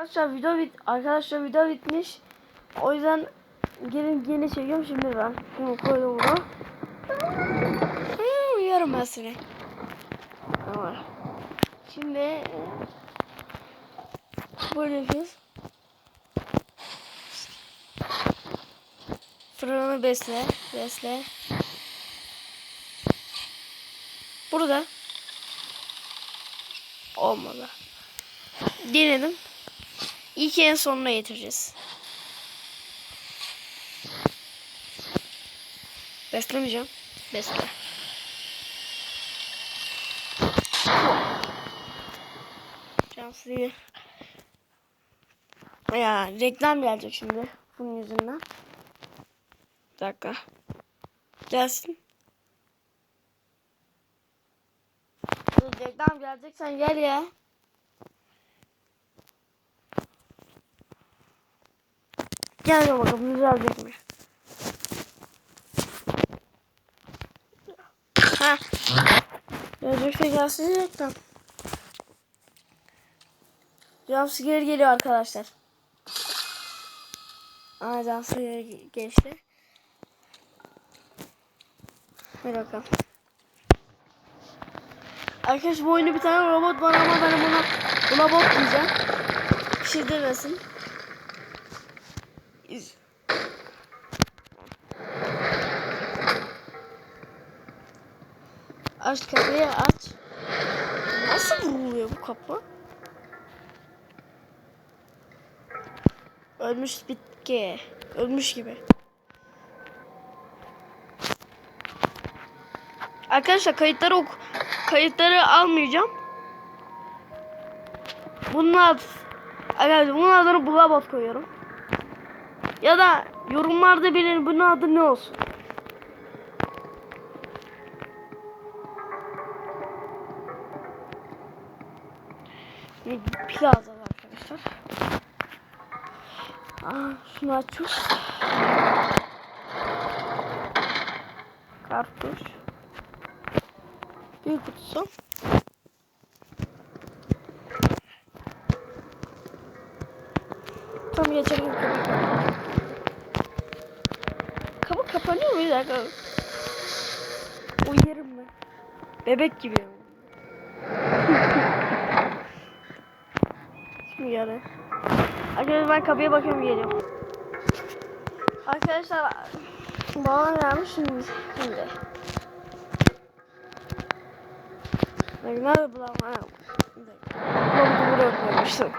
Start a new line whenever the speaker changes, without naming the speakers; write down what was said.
Arkadaşlar video bit arkadaşlar video bitmiş. O yüzden gelin yeni çekiyorum şimdi ben. Bunu koydum bunu. Uyuyorum ben seni. Tamam. Şimdi e, böyle yapıyoruz. Fırını besle, besle. Burada. Olmadı. Denedim. İlk en sonuna getireceğiz. Beslemeyeceğim. Besle. Suyu. Ya reklam gelecek şimdi bunun yüzünden. Bir dakika. Gelsin. Reklam gelecek sen gel ya. Gel bakalım düzelecek mi? Ha. Gelecekse gelsin reklam. Jumpscare geliyor arkadaşlar. Aa jumpscare ge- geçti. Hadi bakalım. Arkadaş bu oyunda bir tane robot var ama ben buna buna bot diyeceğim. Bir şey demesin. İz- Aç kapıyı aç. Nasıl vuruluyor bu kapı? Ölmüş bitki. Ölmüş gibi. Arkadaşlar kayıtları ok kayıtları almayacağım. Bunun adı Arkadaşlar bunun adını Bulabot koyuyorum. Ya da yorumlarda bilin bunun adı ne olsun. Plaza arkadaşlar. Aa, şunu açıyoruz. Kartuş. Bir kutusu. Tam geçelim. Kapanıyor mu bir dakika? Uyarım ben. Bebek gibi. Şimdi yarı. Arkadaşlar ben kapıya bakıyorum geliyorum. Arkadaşlar babam gelmiş şimdi. Şimdi. Bak nerede bulam? Ha. bir dakika. Babutu buraya koymuştum.